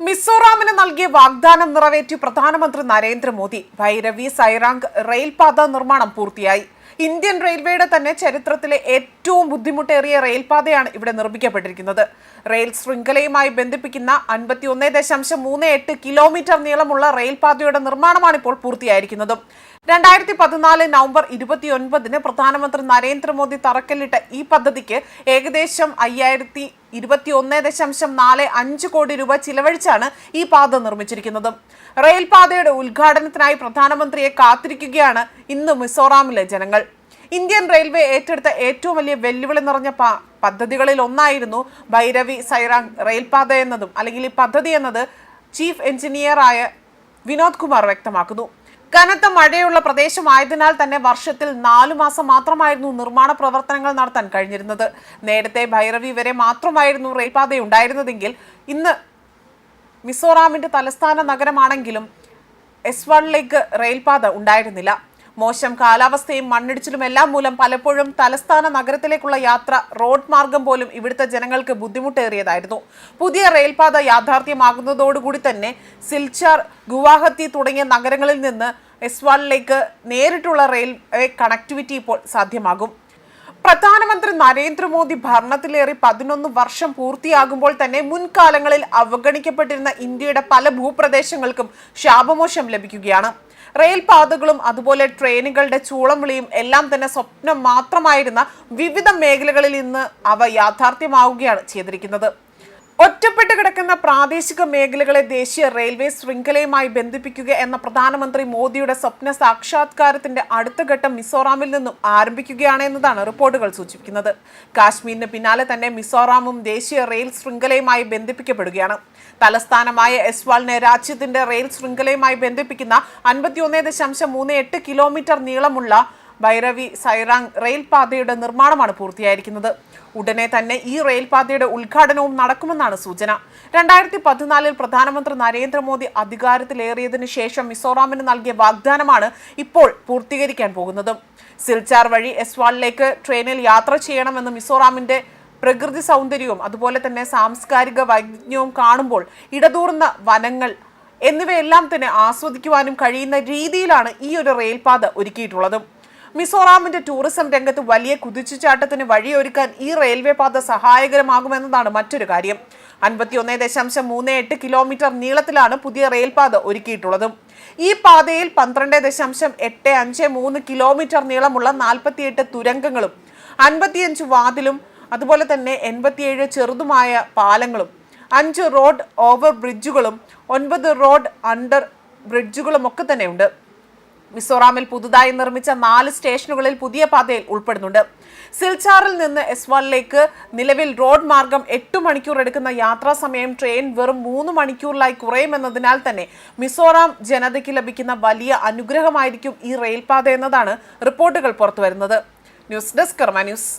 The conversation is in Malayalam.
മിസോറാമിന് നൽകിയ വാഗ്ദാനം നിറവേറ്റി പ്രധാനമന്ത്രി നരേന്ദ്രമോദി ഭൈരവി സൈറാങ് റെയിൽപാത നിർമ്മാണം പൂർത്തിയായി. ഇന്ത്യൻ റെയിൽവേയുടെ തന്നെ ചരിത്രത്തിലെ ഏറ്റവും ബുദ്ധിമുട്ടേറിയ റെയിൽപാതയാണ് ഇവിടെ നിർമ്മിക്കപ്പെട്ടിരിക്കുന്നത്. റെയിൽ ശൃംഖലയുമായി ബന്ധിപ്പിക്കുന്ന അൻപത്തി ഒന്ന് ദശാംശം മൂന്ന് എട്ട് കിലോമീറ്റർ നീളമുള്ള റെയിൽപാതയുടെ നിർമ്മാണമാണ് ഇപ്പോൾ പൂർത്തിയായിരിക്കുന്നതും. രണ്ടായിരത്തി പതിനാല് നവംബർ ഇരുപത്തിയൊൻപതിന് പ്രധാനമന്ത്രി നരേന്ദ്രമോദി തറക്കല്ലിട്ട ഈ പദ്ധതിക്ക് ഏകദേശം അയ്യായിരത്തി ഇരുപത്തി ഒന്ന് ദശാംശം നാല് അഞ്ച് കോടി രൂപ ചിലവഴിച്ചാണ് ഈ പാത നിർമ്മിച്ചിരിക്കുന്നത്. റെയിൽപാതയുടെ ഉദ്ഘാടനത്തിനായി പ്രധാനമന്ത്രിയെ കാത്തിരിക്കുകയാണ് ഇന്ന് മിസോറാമിലെ ജനങ്ങൾ. ഇന്ത്യൻ റെയിൽവേ ഏറ്റെടുത്ത ഏറ്റവും വലിയ വെല്ലുവിളി നിറഞ്ഞ പദ്ധതികളിൽ ഒന്നായിരുന്നു ഭൈരവി സൈറാങ് റെയിൽപാത എന്നതും. അല്ലെങ്കിൽ ഈ പദ്ധതി എന്നത് ചീഫ് എഞ്ചിനീയറായ വിനോദ് കുമാർ വ്യക്തമാക്കുന്നു. കനത്ത മഴയുള്ള പ്രദേശമായതിനാൽ തന്നെ വർഷത്തിൽ നാലു മാസം മാത്രമായിരുന്നു നിർമ്മാണ പ്രവർത്തനങ്ങൾ നടത്താൻ കഴിഞ്ഞിരുന്നത്. നേരത്തെ ഭൈരവി വരെ മാത്രമായിരുന്നു റെയിൽപാത ഉണ്ടായിരുന്നതെങ്കിൽ ഇന്ന് മിസോറാമിന്റെ തലസ്ഥാന നഗരമാണെങ്കിലും എസ് വണ്ണിലേക്ക് റെയിൽപാത ഉണ്ടായിരുന്നില്ല. മോശം കാലാവസ്ഥയും മണ്ണിടിച്ചിലും എല്ലാം മൂലം പലപ്പോഴും തലസ്ഥാന നഗരത്തിലേക്കുള്ള യാത്ര റോഡ് മാർഗം പോലും ഇവിടുത്തെ ജനങ്ങൾക്ക് ബുദ്ധിമുട്ടേറിയതായിരുന്നു. പുതിയ റെയിൽപാത യാഥാർത്ഥ്യമാകുന്നതോടുകൂടി തന്നെ സിൽച്ചാർ ഗുവാഹത്തി തുടങ്ങിയ നഗരങ്ങളിൽ നിന്ന് എസ്വാളിലേക്ക് നേരിട്ടുള്ള റെയിൽവേ കണക്ടിവിറ്റി ഇപ്പോൾ സാധ്യമാകും. പ്രധാനമന്ത്രി നരേന്ദ്രമോദി ഭരണത്തിലേറി പതിനൊന്ന് വർഷം പൂർത്തിയാകുമ്പോൾ തന്നെ മുൻകാലങ്ങളിൽ അവഗണിക്കപ്പെട്ടിരുന്ന ഇന്ത്യയുടെ പല ഭൂപ്രദേശങ്ങൾക്കും ശാപമോശം ലഭിക്കുകയാണ്. റെയിൽ പാതകളും അതുപോലെ ട്രെയിനുകളുടെ ചൂളംവിളിയും എല്ലാം തന്നെ സ്വപ്നം മാത്രമായിരുന്ന വിവിധ മേഖലകളിൽ ഇന്ന് അവ യാഥാർത്ഥ്യമാവുകയാണ് ചെയ്തിരിക്കുന്നത്. ഒറ്റപ്പെട്ട് കിടക്കുന്ന പ്രാദേശിക മേഖലകളെ ദേശീയ റെയിൽവേ ശൃംഖലയുമായി ബന്ധിപ്പിക്കുക എന്ന പ്രധാനമന്ത്രി മോദിയുടെ സ്വപ്ന സാക്ഷാത്കാരത്തിന്റെ അടുത്ത ഘട്ടം മിസോറാമിൽ നിന്നും ആരംഭിക്കുകയാണ് എന്നതാണ് റിപ്പോർട്ടുകൾ സൂചിപ്പിക്കുന്നത്. കാശ്മീരിന് പിന്നാലെ തന്നെ മിസോറാമും ദേശീയ റെയിൽ ശൃംഖലയുമായി ബന്ധിപ്പിക്കപ്പെടുകയാണ്. തലസ്ഥാനമായ എസ്വാളിനെ രാജ്യത്തിന്റെ റെയിൽ ശൃംഖലയുമായി ബന്ധിപ്പിക്കുന്ന അൻപത്തിയൊന്ന് ദശാംശം മൂന്ന് എട്ട് കിലോമീറ്റർ നീളമുള്ള ഭൈരവി സൈറാങ് റെയിൽപാതയുടെ നിർമ്മാണമാണ് പൂർത്തിയായിരിക്കുന്നത്. ഉടനെ തന്നെ ഈ റെയിൽപാതയുടെ ഉദ്ഘാടനവും നടക്കുമെന്നാണ് സൂചന. രണ്ടായിരത്തി പതിനാലിൽ പ്രധാനമന്ത്രി നരേന്ദ്രമോദി അധികാരത്തിലേറിയതിനു ശേഷം മിസോറാമിന് നൽകിയ വാഗ്ദാനമാണ് ഇപ്പോൾ പൂർത്തീകരിക്കാൻ പോകുന്നത്. സിൽച്ചാർ വഴി എസ്വാളിലേക്ക് ട്രെയിനിൽ യാത്ര ചെയ്യണമെന്ന് മിസോറാമിന്റെ പ്രകൃതി സൗന്ദര്യവും അതുപോലെ തന്നെ സാംസ്കാരിക വൈജ്ഞവും കാണുമ്പോൾ ഇടതൂർന്ന വനങ്ങൾ എന്നിവയെല്ലാം തന്നെ ആസ്വദിക്കുവാനും കഴിയുന്ന രീതിയിലാണ് ഈ ഒരു റെയിൽപാത ഒരുക്കിയിട്ടുള്ളത്. മിസോറാമിന്റെ ടൂറിസം രംഗത്ത് വലിയ കുതിച്ചുചാട്ടത്തിന് വഴിയൊരുക്കാൻ ഈ റെയിൽവേ പാത സഹായകരമാകുമെന്നതാണ് മറ്റൊരു കാര്യം. അൻപത്തിയൊന്ന് ദശാംശം മൂന്ന് എട്ട് കിലോമീറ്റർ നീളത്തിലാണ് പുതിയ റെയിൽപാത ഒരുക്കിയിട്ടുള്ളത്. ഈ പാതയിൽ പന്ത്രണ്ട് ദശാംശം എട്ട് അഞ്ച് മൂന്ന് കിലോമീറ്റർ നീളമുള്ള നാൽപ്പത്തിയെട്ട് തുരങ്കങ്ങളും അൻപത്തിയഞ്ച് വാതിലും അതുപോലെ തന്നെ എൺപത്തിയേഴ് ചെറുതുമായ പാലങ്ങളും അഞ്ച് റോഡ് ഓവർ ബ്രിഡ്ജുകളും ഒൻപത് റോഡ് അണ്ടർ ബ്രിഡ്ജുകളും ഒക്കെ തന്നെ ഉണ്ട് മിസോറാമിൽ പുതുതായി നിർമ്മിച്ച നാല് സ്റ്റേഷനുകളിൽ പുതിയ പാതയിൽ ഉൾപ്പെടുന്നുണ്ട്. സിൽച്ചാറിൽ നിന്ന് എസ്വാളിലേക്ക് നിലവിൽ റോഡ് മാർഗം എട്ട് മണിക്കൂർ എടുക്കുന്ന യാത്രാ സമയം ട്രെയിൻ വെറും മൂന്ന് മണിക്കൂറിലായി കുറയുമെന്നതിനാൽ തന്നെ മിസോറാം ജനതയ്ക്ക് ലഭിക്കുന്ന വലിയ അനുഗ്രഹമായിരിക്കും ഈ റെയിൽപാത എന്നതാണ് റിപ്പോർട്ടുകൾ പുറത്തുവരുന്നത്. News desk Karma news.